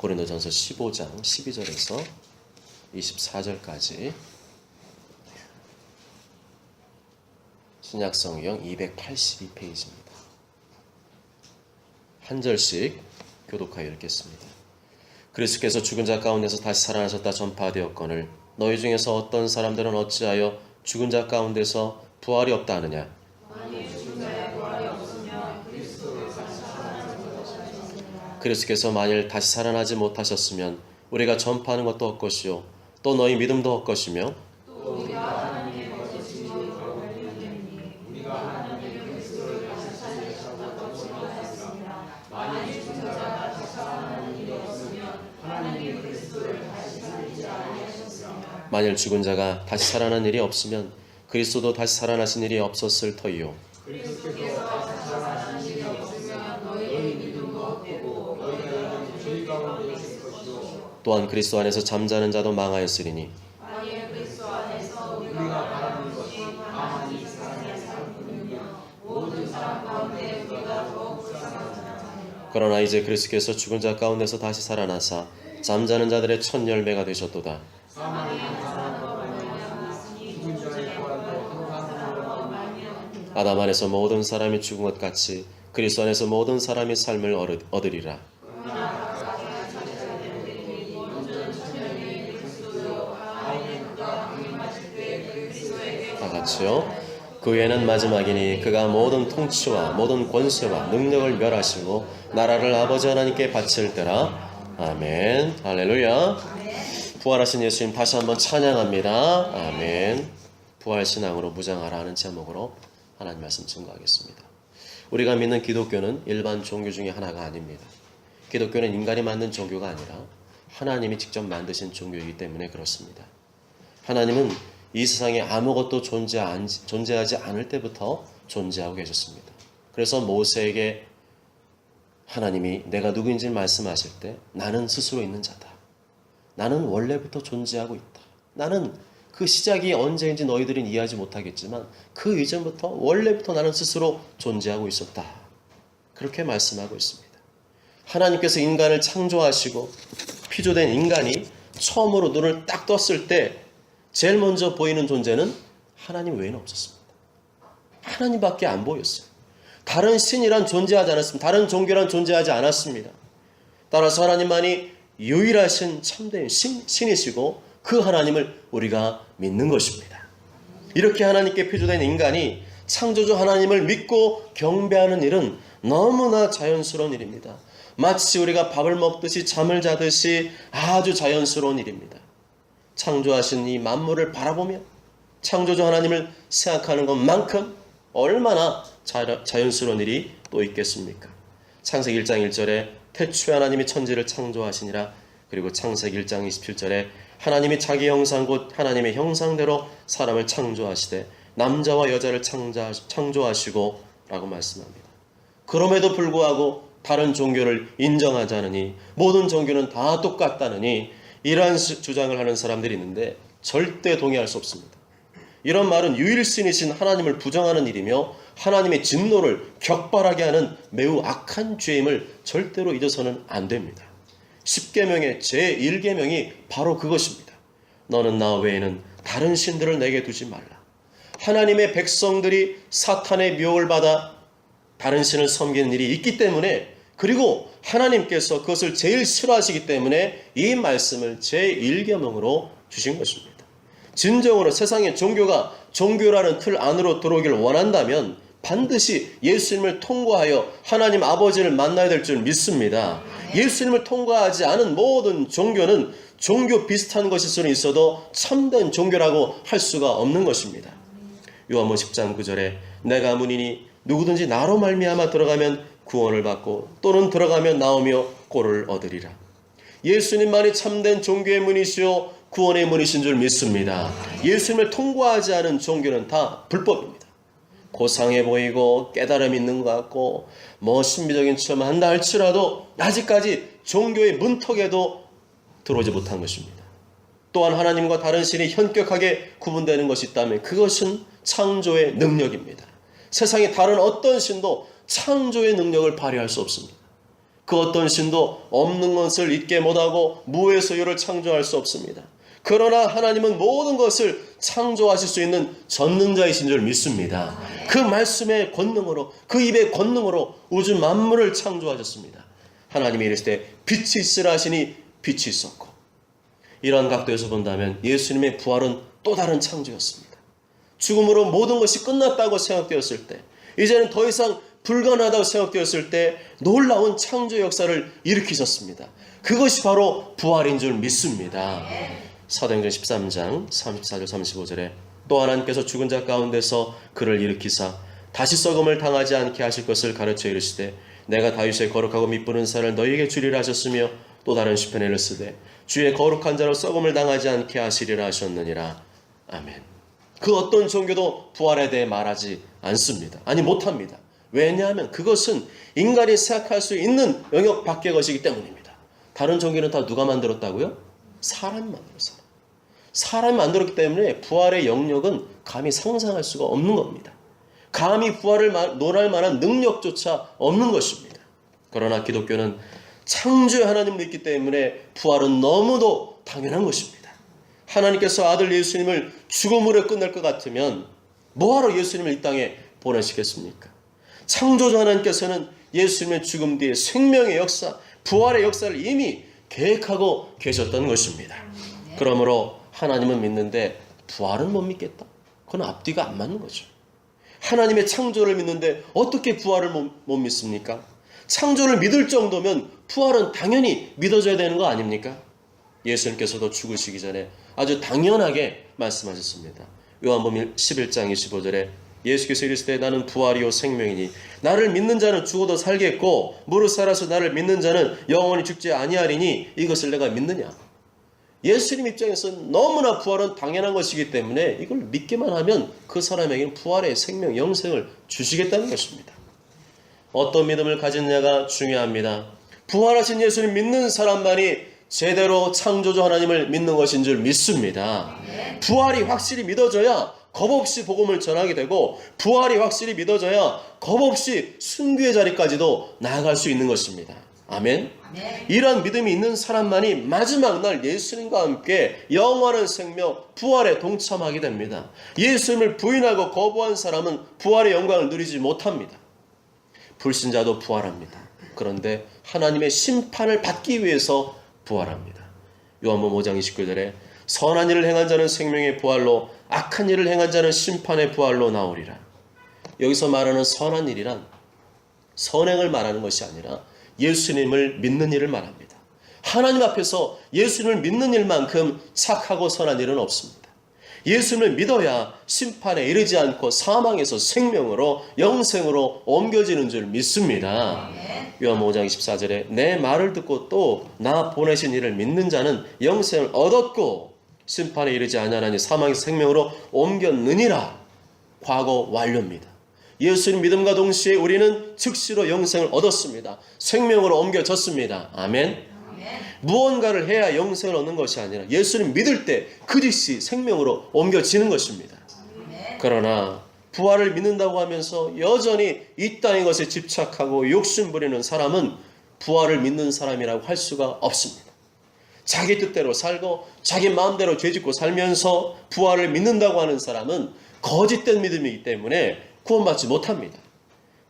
고린도전서 15장 12절에서 24절까지 신약 성경 282페이지입니다. 한 절씩 교독하여 읽겠습니다. 그리스도께서 죽은 자 가운데서 다시 살아나셨다 전파되었거늘 너희 중에서 어떤 사람들은 어찌하여 죽은 자 가운데서 부활이 없다 하느냐 그리스도께서 만일 다시 살아나지 못하셨으면 우리가 전파하는 것도 헛것이요 또 너희 믿음도 헛것이며 만일 죽은 자가 다시 살아난 일이 없으면 그리스도도 다시 살아나신 일이 없었을 터이요 또한 그리스도 안에서 잠자는 자도 망하였으리니 그러나 이제 그리스도께서 죽은 자 가운데서 다시 살아나사 잠자는 자들의 첫 열매가 되셨도다. 아담 안에서 모든 사람이 죽은 것 같이 그리스도 안에서 모든 사람이 삶을 얻으- 얻으리라. 다 같이요. 그 외에는 마지막이니 그가 모든 통치와 모든 권세와 능력을 멸하시고 나라를 아버지 하나님께 바칠 때라. 아멘. 할렐루야. 부활하신 예수님 다시 한번 찬양합니다. 아멘. 부활 신앙으로 무장하라 하는 제목으로 하나님 말씀 증거하겠습니다. 우리가 믿는 기독교는 일반 종교 중에 하나가 아닙니다. 기독교는 인간이 만든 종교가 아니라 하나님이 직접 만드신 종교이기 때문에 그렇습니다. 하나님은 이 세상에 아무것도 존재하지 않을 때부터 존재하고 계셨습니다. 그래서 모세에게 하나님이 내가 누구인지 말씀하실 때 나는 스스로 있는 자다. 나는 원래부터 존재하고 있다. 나는 그 시작이 언제인지 너희들은 이해하지 못하겠지만 그 이전부터 원래부터 나는 스스로 존재하고 있었다. 그렇게 말씀하고 있습니다. 하나님께서 인간을 창조하시고 피조된 인간이 처음으로 눈을 딱 떴을 때 제일 먼저 보이는 존재는 하나님 외에는 없었습니다. 하나님밖에 안 보였어요. 다른 신이란 존재하지 않았습니다. 다른 종교란 존재하지 않았습니다. 따라서 하나님만이 유일하신 참된 신, 신이시고 그 하나님을 우리가 믿는 것입니다. 이렇게 하나님께 피조된 인간이 창조주 하나님을 믿고 경배하는 일은 너무나 자연스러운 일입니다. 마치 우리가 밥을 먹듯이 잠을 자듯이 아주 자연스러운 일입니다. 창조하신 이 만물을 바라보며 창조주 하나님을 생각하는 것만큼 얼마나 자, 자연스러운 일이 또 있겠습니까? 창세기 1장 1절에 태초에 하나님이 천지를 창조하시니라 그리고 창세기 1장 27절에 하나님이 자기 형상 곧 하나님의 형상대로 사람을 창조하시되 남자와 여자를 창자, 창조하시고 라고 말씀합니다. 그럼에도 불구하고 다른 종교를 인정하지 않으니 모든 종교는 다 똑같다느니 이러한 주장을 하는 사람들이 있는데 절대 동의할 수 없습니다. 이런 말은 유일신이신 하나님을 부정하는 일이며 하나님의 진노를 격발하게 하는 매우 악한 죄임을 절대로 잊어서는 안 됩니다. 10계명의 제1계명이 바로 그것입니다. 너는 나 외에는 다른 신들을 내게 두지 말라. 하나님의 백성들이 사탄의 미혹을 받아 다른 신을 섬기는 일이 있기 때문에 그리고 하나님께서 그것을 제일 싫어하시기 때문에 이 말씀을 제1계명으로 주신 것입니다. 진정으로 세상의 종교가 종교라는 틀 안으로 들어오길 원한다면 반드시 예수님을 통과하여 하나님 아버지를 만나야 될 줄 믿습니다. 예수님을 통과하지 않은 모든 종교는 종교 비슷한 것일 수는 있어도 참된 종교라고 할 수가 없는 것입니다. 요한복 10장 9절에 내가 문이니 누구든지 나로 말미암아 들어가면 구원을 받고 또는 들어가면 나오며 꼴을 얻으리라. 예수님만이 참된 종교의 문이시요 구원의 문이신 줄 믿습니다. 예수님을 통과하지 않은 종교는 다 불법입니다. 고상해 보이고 깨달음 있는 것 같고 뭐 신비적인 체험 한다 할지라도 아직까지 종교의 문턱에도 들어오지 못한 것입니다. 또한 하나님과 다른 신이 현격하게 구분되는 것이 있다면 그것은 창조의 능력입니다. 세상의 다른 어떤 신도 창조의 능력을 발휘할 수 없습니다. 그 어떤 신도 없는 것을 있게 못하고 무의 소유를 창조할 수 없습니다. 그러나 하나님은 모든 것을 창조하실 수 있는 전능자이신 줄 믿습니다. 그 말씀의 권능으로 그 입의 권능으로 우주 만물을 창조하셨습니다. 하나님이 이르실 때 빛이 있으라 하시니 빛이 있었고 이러한 각도에서 본다면 예수님의 부활은 또 다른 창조였습니다. 죽음으로 모든 것이 끝났다고 생각되었을 때 이제는 더 이상 불가능하다고 생각되었을 때 놀라운 창조 역사를 일으키셨습니다. 그것이 바로 부활인 줄 믿습니다. 사도행전 13장 34절 35절에 또 하나님께서 죽은 자 가운데서 그를 일으키사 다시 썩음을 당하지 않게 하실 것을 가르쳐 이르시되 내가 다윗의 거룩하고 미쁘는 살을 너희에게 주리라 하셨으며 또 다른 시편에 쓰되 주의 거룩한 자로 썩음을 당하지 않게 하시리라 하셨느니라 아멘. 그 어떤 종교도 부활에 대해 말하지 않습니다. 아니 못합니다. 왜냐하면 그것은 인간이 생각할 수 있는 영역 밖의 것이기 때문입니다. 다른 종교는 다 누가 만들었다고요? 사람이 만들었어요. 사람이 만들었기 때문에 부활의 영역은 감히 상상할 수가 없는 겁니다. 감히 부활을 마- 논할 만한 능력조차 없는 것입니다. 그러나 기독교는 창조의 하나님을 믿기 때문에 부활은 너무도 당연한 것입니다. 하나님께서 아들 예수님을 죽음으로 끝낼 것 같으면 뭐하러 예수님을 이 땅에 보내시겠습니까? 창조주 하나님께서는 예수님의 죽음 뒤에 생명의 역사, 부활의 역사를 이미 계획하고 계셨던 것입니다. 그러므로 하나님은 믿는데 부활은 못 믿겠다. 그건 앞뒤가 안 맞는 거죠. 하나님의 창조를 믿는데 어떻게 부활을 못, 못 믿습니까? 창조를 믿을 정도면 부활은 당연히 믿어져야 되는 거 아닙니까? 예수님께서도 죽으시기 전에 아주 당연하게 말씀하셨습니다. 요한복음 11장 25절에 예수께서 이르시되 나는 부활이요 생명이니 나를 믿는 자는 죽어도 살겠고 무릇 살아서 나를 믿는 자는 영원히 죽지 아니하리니 이것을 내가 믿느냐? 예수님 입장에서는 너무나 부활은 당연한 것이기 때문에 이걸 믿기만 하면 그 사람에게는 부활의 생명, 영생을 주시겠다는 것입니다. 어떤 믿음을 가졌냐가 중요합니다. 부활하신 예수님 믿는 사람만이 제대로 창조주 하나님을 믿는 것인 줄 믿습니다. 부활이 확실히 믿어져야 겁 없이 복음을 전하게 되고 부활이 확실히 믿어져야 겁 없이 순교의 자리까지도 나아갈 수 있는 것입니다. 아멘. 이러한 믿음이 있는 사람만이 마지막 날 예수님과 함께 영원한 생명, 부활에 동참하게 됩니다. 예수님을 부인하고 거부한 사람은 부활의 영광을 누리지 못합니다. 불신자도 부활합니다. 그런데 하나님의 심판을 받기 위해서 부활합니다. 요한복음 5장 29절에 선한 일을 행한 자는 생명의 부활로 악한 일을 행한 자는 심판의 부활로 나오리라. 여기서 말하는 선한 일이란 선행을 말하는 것이 아니라 예수님을 믿는 일을 말합니다. 하나님 앞에서 예수님을 믿는 일만큼 착하고 선한 일은 없습니다. 예수님을 믿어야 심판에 이르지 않고 사망에서 생명으로 영생으로 옮겨지는 줄 믿습니다. 요한 5장 24절에 내 말을 듣고 또 나 보내신 이를 믿는 자는 영생을 얻었고 심판에 이르지 아니하나니 사망에서 생명으로 옮겼느니라. 과거 완료입니다. 예수님 믿음과 동시에 우리는 즉시로 영생을 얻었습니다. 생명으로 옮겨졌습니다. 아멘. 무언가를 해야 영생을 얻는 것이 아니라 예수님 믿을 때 그 즉시 생명으로 옮겨지는 것입니다. 그러나 부활을 믿는다고 하면서 여전히 이 땅의 것에 집착하고 욕심 부리는 사람은 부활을 믿는 사람이라고 할 수가 없습니다. 자기 뜻대로 살고 자기 마음대로 죄짓고 살면서 부활을 믿는다고 하는 사람은 거짓된 믿음이기 때문에 구원받지 못합니다.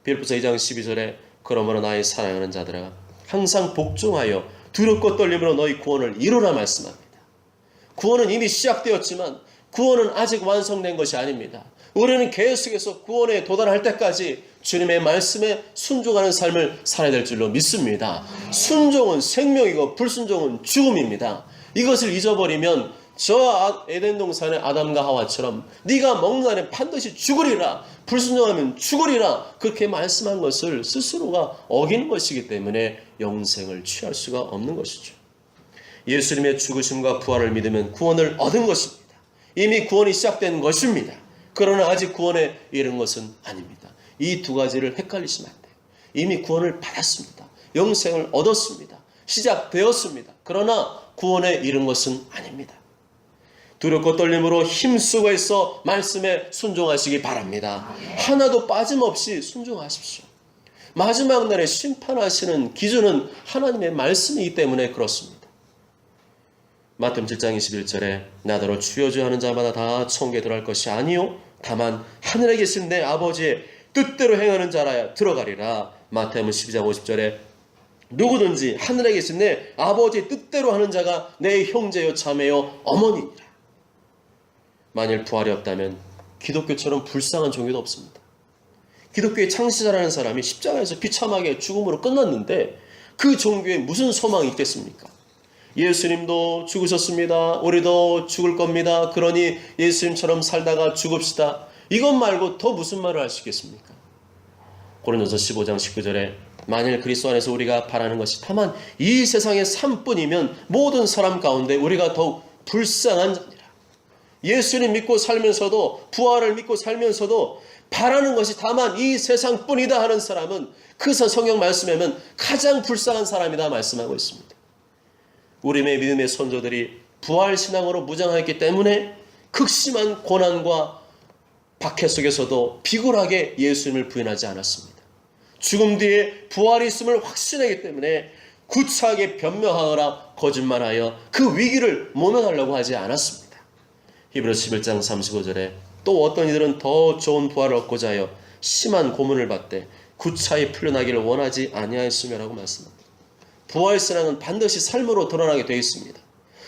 빌립보서 2장 12절에 그러므로 나의 사랑하는 자들아 항상 복종하여 두렵고 떨림으로 너희 구원을 이루라 말씀합니다. 구원은 이미 시작되었지만 구원은 아직 완성된 것이 아닙니다. 우리는 계속해서 구원에 도달할 때까지 주님의 말씀에 순종하는 삶을 살아야 될 줄로 믿습니다. 순종은 생명이고 불순종은 죽음입니다. 이것을 잊어버리면 저 아- 에덴 동산의 아담과 하와처럼 네가 먹는 날에 반드시 죽으리라 불순종하면 죽으리라 그렇게 말씀한 것을 스스로가 어기는 것이기 때문에 영생을 취할 수가 없는 것이죠. 예수님의 죽으심과 부활을 믿으면 구원을 얻은 것입니다. 이미 구원이 시작된 것입니다. 그러나 아직 구원에 이른 것은 아닙니다. 이 두 가지를 헷갈리시면 안 돼요. 이미 구원을 받았습니다. 영생을 얻었습니다. 시작되었습니다. 그러나 구원에 이른 것은 아닙니다. 두렵고 떨림으로 힘쓰고 해서 말씀에 순종하시기 바랍니다. 하나도 빠짐없이 순종하십시오. 마지막 날에 심판하시는 기준은 하나님의 말씀이기 때문에 그렇습니다. 마태음 7장 21절에 나더러 주여 주여 하는 자마다 다 천국에 들어갈 것이 아니요 다만 하늘에 계신 내 아버지의 뜻대로 행하는 자라야 들어가리라. 마태음 12장 50절에 누구든지 하늘에 계신 내 아버지의 뜻대로 하는 자가 내 형제요 자매요 어머니니라. 만일 부활이 없다면 기독교처럼 불쌍한 종교도 없습니다. 기독교의 창시자라는 사람이 십자가에서 비참하게 죽음으로 끝났는데 그 종교에 무슨 소망이 있겠습니까? 예수님도 죽으셨습니다. 우리도 죽을 겁니다. 그러니 예수님처럼 살다가 죽읍시다. 이것 말고 더 무슨 말을 있겠습니까? 고린도서 15장 19절에 만일 그리스도 안에서 우리가 바라는 것이 다만 이 세상의 삶뿐이면 모든 사람 가운데 우리가 더욱 불쌍한 자니라. 예수님 믿고 살면서도 부활을 믿고 살면서도 바라는 것이 다만 이 세상뿐이다 하는 사람은 그 성경 말씀에 면 가장 불쌍한 사람이다 말씀하고 있습니다. 우리의 믿음의 선조들이 부활 신앙으로 무장하였기 때문에 극심한 고난과 박해 속에서도 비굴하게 예수님을 부인하지 않았습니다. 죽음 뒤에 부활이 있음을 확신하기 때문에 구차하게 변명하거나 거짓말하여 그 위기를 모면하려고 하지 않았습니다. 히브리서 11장 35절에 또 어떤 이들은 더 좋은 부활을 얻고자 하여 심한 고문을 받되 구차히 풀려나기를 원하지 아니하였으며라고 말씀합니다. 부활 신앙은 반드시 삶으로 드러나게 되어 있습니다.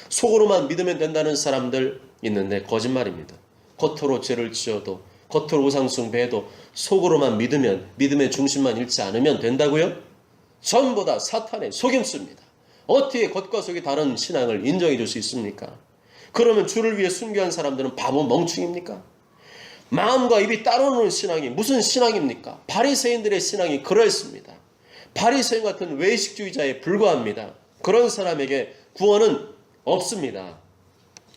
속으로만 믿으면 된다는 사람들 있는데 거짓말입니다. 겉으로 죄를 지어도 겉으로 우상숭배해도 속으로만 믿으면 믿음의 중심만 잃지 않으면 된다고요? 전부 다 사탄의 속임수입니다. 어떻게 겉과 속이 다른 신앙을 인정해 줄 수 있습니까? 그러면 주를 위해 순교한 사람들은 바보 멍충입니까? 마음과 입이 따로 노는 신앙이 무슨 신앙입니까? 바리새인들의 신앙이 그러했습니다. 바리새인 같은 외식주의자에 불과합니다. 그런 사람에게 구원은 없습니다.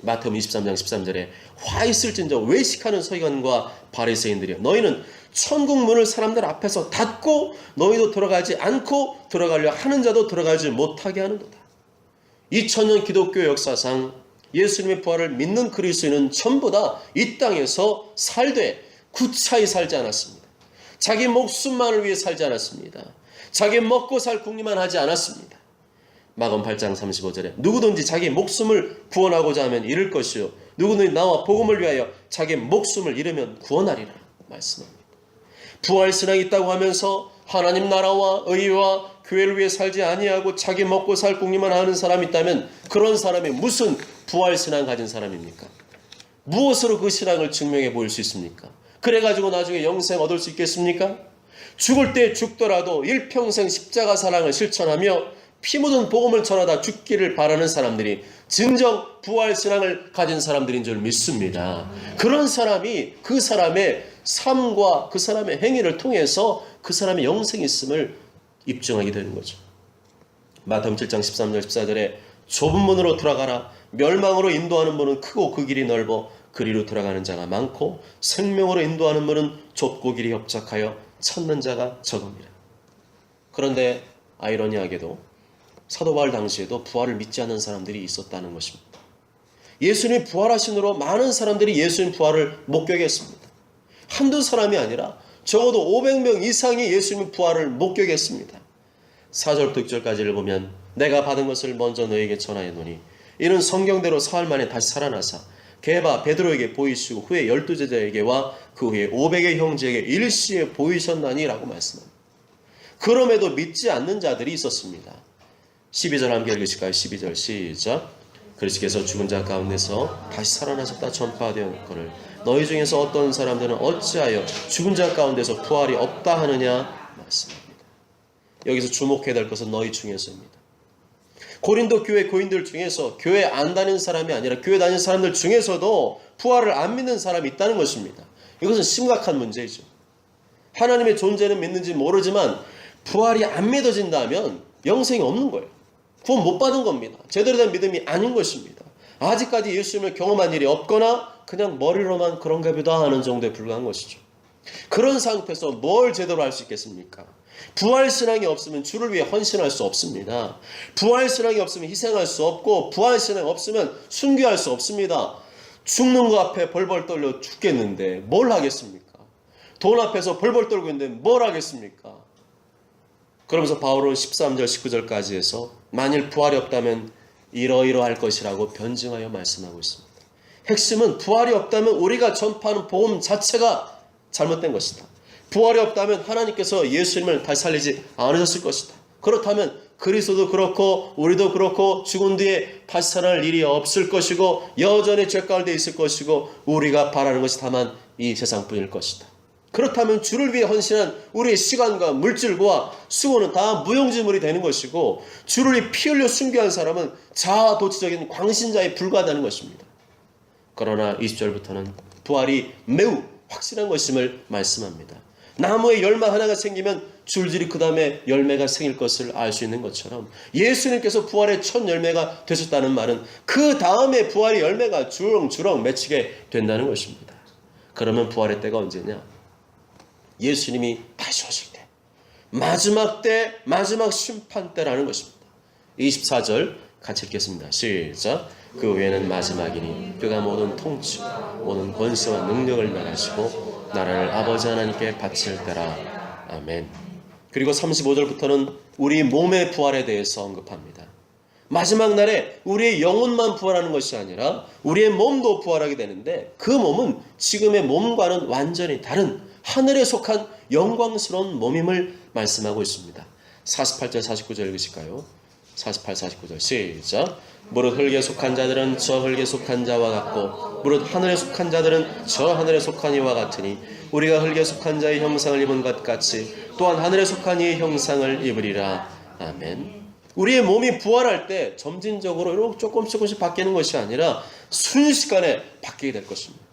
마태음 23장 13절에 화 있을진저 외식하는 서기관과 바리새인들이여 너희는 천국 문을 사람들 앞에서 닫고 너희도 들어가지 않고 들어가려 하는 자도 들어가지 못하게 하는도다. 2000년 기독교 역사상 예수님의 부활을 믿는 그리스도인은 전부 다 이 땅에서 살되 구차히 살지 않았습니다. 자기 목숨만을 위해 살지 않았습니다. 자기 먹고 살 궁리만 하지 않았습니다. 마금 8장 35절에 누구든지 자기 목숨을 구원하고자 하면 잃을 것이요 누구든지 나와 복음을 위하여 자기 목숨을 잃으면 구원하리라 말씀합니다. 부활 신앙이 있다고 하면서 하나님 나라와 의와 교회를 위해 살지 아니하고 자기 먹고 살 궁리만 하는 사람이 있다면 그런 사람이 무슨 부활 신앙 가진 사람입니까? 무엇으로 그 신앙을 증명해 보일 수 있습니까? 그래 가지고 나중에 영생 얻을 수 있겠습니까? 죽을 때 죽더라도 일평생 십자가 사랑을 실천하며 피 묻은 복음을 전하다 죽기를 바라는 사람들이 진정 부활 신앙을 가진 사람들인 줄 믿습니다. 그런 사람이 그 사람의 삶과 그 사람의 행위를 통해서 그 사람의 영생이 있음을 입증하게 되는 거죠. 마태음 7장 13절 14절에 좁은 문으로 들어가라 멸망으로 인도하는 문은 크고 그 길이 넓어 그리로 들어가는 자가 많고 생명으로 인도하는 문은 좁고 길이 협착하여 찾는 자가 적음이라. 그런데 아이러니하게도 사도 바울 당시에도 부활을 믿지 않는 사람들이 있었다는 것입니다. 예수님 부활하신으로 많은 사람들이 예수님 부활을 목격했습니다. 한두 사람이 아니라 적어도 500명 이상이 예수님 부활을 목격했습니다. 4절부터 6절까지를 보면 내가 받은 것을 먼저 너에게 전하였노니 이는 성경대로 사흘 만에 다시 살아나사 게바 베드로에게 보이시고 후에 열두 제자에게와 그 후에 500의 형제에게 일시에 보이셨나니라고 말씀합니다. 그럼에도 믿지 않는 자들이 있었습니다. 12절 함께 읽으실까요? 12절 시작. 그리스께서 죽은 자 가운데서 다시 살아나셨다 전파되었거늘 너희 중에서 어떤 사람들은 어찌하여 죽은 자 가운데서 부활이 없다 하느냐 말씀합니다. 여기서 주목해야 될 것은 너희 중에서입니다. 고린도 교회 고인들 중에서 교회 안 다니는 사람이 아니라 교회 다니는 사람들 중에서도 부활을 안 믿는 사람이 있다는 것입니다. 이것은 심각한 문제이죠. 하나님의 존재는 믿는지 모르지만 부활이 안 믿어진다면 영생이 없는 거예요. 구원 못 받은 겁니다. 제대로 된 믿음이 아닌 것입니다. 아직까지 예수님을 경험한 일이 없거나 그냥 머리로만 그런가 보다 하는 정도에 불과한 것이죠. 그런 상태에서 뭘 제대로 할 수 있겠습니까? 부활 신앙이 없으면 주를 위해 헌신할 수 없습니다. 부활 신앙이 없으면 희생할 수 없고 부활 신앙이 없으면 순교할 수 없습니다. 죽는 거 앞에 벌벌 떨려 죽겠는데 뭘 하겠습니까? 돈 앞에서 벌벌 떨고 있는데 뭘 하겠습니까? 그러면서 바울은 13절 19절까지 해서 만일 부활이 없다면 이러이러할 것이라고 변증하여 말씀하고 있습니다. 핵심은 부활이 없다면 우리가 전파하는 복음 자체가 잘못된 것이다. 부활이 없다면 하나님께서 예수님을 다시 살리지 않으셨을 것이다. 그렇다면 그리스도도 그렇고 우리도 그렇고 죽은 뒤에 다시 살아날 일이 없을 것이고 여전히 죄 가운데 있을 것이고 우리가 바라는 것이 다만 이 세상뿐일 것이다. 그렇다면 주를 위해 헌신한 우리의 시간과 물질과 수고는 다 무용지물이 되는 것이고 주를 피 흘려 순교한 사람은 자아도취적인 광신자에 불과하다는 것입니다. 그러나 20절부터는 부활이 매우 확실한 것임을 말씀합니다. 나무에 열매 하나가 생기면 줄줄이 그 다음에 열매가 생길 것을 알 수 있는 것처럼 예수님께서 부활의 첫 열매가 되셨다는 말은 그 다음에 부활의 열매가 주렁주렁 맺히게 된다는 것입니다. 그러면 부활의 때가 언제냐? 예수님이 다시 오실 때. 마지막 때, 마지막 심판 때라는 것입니다. 24절 같이 읽겠습니다. 시작. 그 외에는 마지막이니 그가 모든 통치, 모든 권세와 능력을 멸하시고 나라를 아버지 하나님께 바칠 때라. 아멘. 그리고 35절부터는 우리 몸의 부활에 대해서 언급합니다. 마지막 날에 우리의 영혼만 부활하는 것이 아니라 우리의 몸도 부활하게 되는데 그 몸은 지금의 몸과는 완전히 다른 하늘에 속한 영광스러운 몸임을 말씀하고 있습니다. 48절 49절 읽으실까요? 48, 49절 시작. 무릇 흙에 속한 자들은 저 흙에 속한 자와 같고 무릇 하늘에 속한 자들은 저 하늘에 속한 이와 같으니 우리가 흙에 속한 자의 형상을 입은 것 같이 또한 하늘에 속한 이의 형상을 입으리라. 아멘. 우리의 몸이 부활할 때 점진적으로 이렇게 조금씩 조금씩 바뀌는 것이 아니라 순식간에 바뀌게 될 것입니다.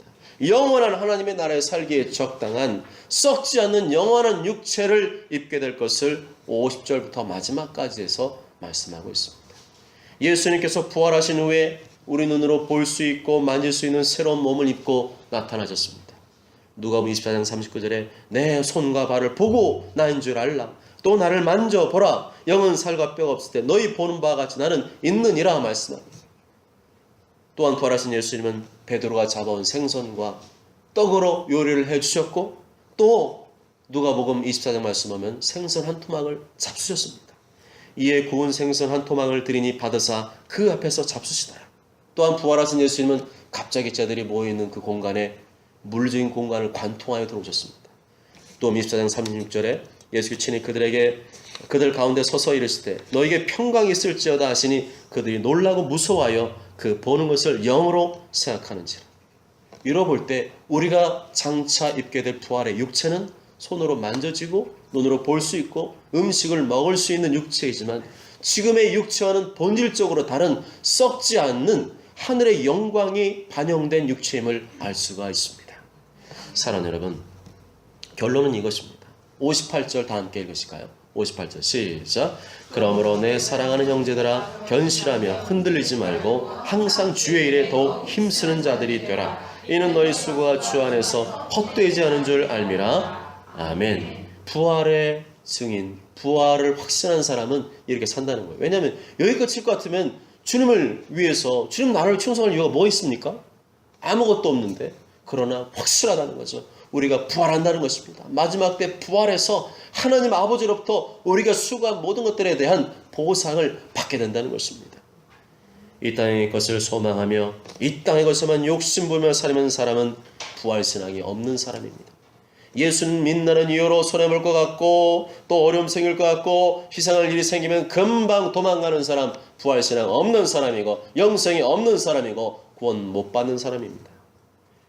영원한 하나님의 나라에 살기에 적당한 썩지 않는 영원한 육체를 입게 될 것을 50절부터 마지막까지 해서 말씀하고 있습니다. 예수님께서 부활하신 후에 우리 눈으로 볼 수 있고 만질 수 있는 새로운 몸을 입고 나타나셨습니다. 누가복음 24장 39절에 내 손과 발을 보고 나인 줄 알라. 또 나를 만져 보라. 영은 살과 뼈가 없을 때 너희 보는 바와 같이 나는 있느니라 말씀합니다. 또한 부활하신 예수님은 베드로가 잡아온 생선과 떡으로 요리를 해 주셨고 또 누가복음 24장 말씀하면 생선 한 토막을 잡수셨습니다. 이에 구운 생선 한 토막을 드리니 받으사 그 앞에서 잡수시더라. 또한 부활하신 예수님은 갑자기 자들이 모여있는 그 공간에 물적인 공간을 관통하여 들어오셨습니다. 또 24장 36절에 예수 친히 그들에게 그들 가운데 서서 이르시되 너에게 평강이 있을지어다 하시니 그들이 놀라고 무서워하여 그 보는 것을 영으로 생각하는지라. 이뤄볼 때 우리가 장차 입게 될 부활의 육체는 손으로 만져지고 눈으로 볼 수 있고 음식을 먹을 수 있는 육체이지만 지금의 육체와는 본질적으로 다른 썩지 않는 하늘의 영광이 반영된 육체임을 알 수가 있습니다. 사랑 여러분, 결론은 이것입니다. 58절 다 함께 읽으실까요? 58절 시작. 그러므로 내 사랑하는 형제들아 견실하며 흔들리지 말고 항상 주의 일에 더욱 힘쓰는 자들이 되라. 이는 너희 수고가 주 안에서 헛되지 않은 줄 알미라. 아멘. 부활의 증인, 부활을 확신한 사람은 이렇게 산다는 거예요. 왜냐하면 여기 끝일 것 같으면 주님을 위해서 주님 나라를 충성할 이유가 뭐 있습니까? 아무것도 없는데 그러나 확실하다는 거죠. 우리가 부활한다는 것입니다. 마지막 때 부활해서 하나님 아버지로부터 우리가 수고한 모든 것들에 대한 보상을 받게 된다는 것입니다. 이 땅의 것을 소망하며 이 땅의 것에만 욕심부며 살면 사람은 부활 신앙이 없는 사람입니다. 예수는 믿는 이유로 손해볼 것 같고 또 어려움 생길 것 같고 희생할 일이 생기면 금방 도망가는 사람 부활 신앙 없는 사람이고 영생이 없는 사람이고 구원 못 받는 사람입니다.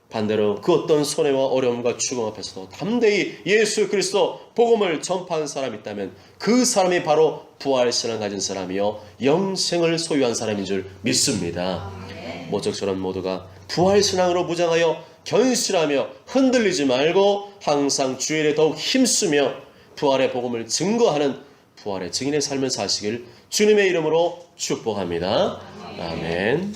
반대로 그 어떤 손해와 어려움과 죽음 앞에서도 담대히 예수 그리스도 복음을 전파한 사람이 있다면 그 사람이 바로 부활 신앙 가진 사람이요 영생을 소유한 사람인 줄 믿습니다. 모적처럼 모두가 부활 신앙으로 무장하여 견실하며 흔들리지 말고 항상 주일에 더욱 힘쓰며 부활의 복음을 증거하는 부활의 증인의 삶을 사시길 주님의 이름으로 축복합니다. 아멘.